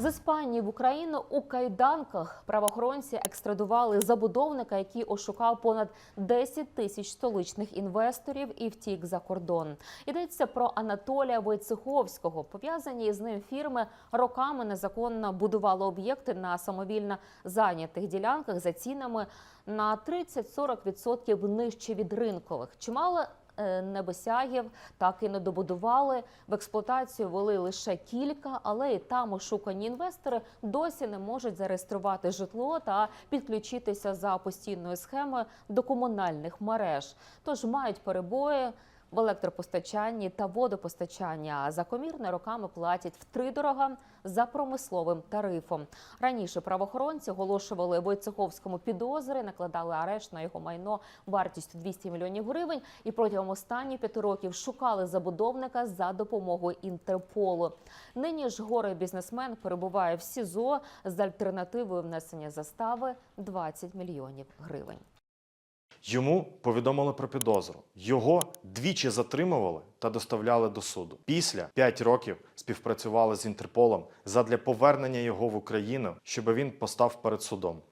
З Іспанії в Україну у кайданках правоохоронці екстрадували забудовника, який ошукав понад 10 тисяч столичних інвесторів і втік за кордон. Йдеться про Анатолія Войцеховського. Пов'язані з ним фірми роками незаконно будували об'єкти на самовільно зайнятих ділянках за цінами на 30-40% нижче від ринкових. Чимало небосягів так і не добудували. В експлуатацію вели лише кілька, але і там ошукані інвестори досі не можуть зареєструвати житло та підключитися за постійною схемою до комунальних мереж. Тож мають перебої. В електропостачанні та водопостачанні а за комірне роками платять втридорога за промисловим тарифом. Раніше правоохоронці оголошували Войцеховському підозри, накладали арешт на його майно вартістю 200 мільйонів гривень і протягом останніх п'яти років шукали забудовника за допомогою Інтерполу. Нині ж горе бізнесмен перебуває в СІЗО з альтернативою внесення застави 20 мільйонів гривень. Йому повідомили про підозру. Його двічі затримували та доставляли до суду. Після 5 років співпрацювали з Інтерполом задля повернення його в Україну, щоб він постав перед судом.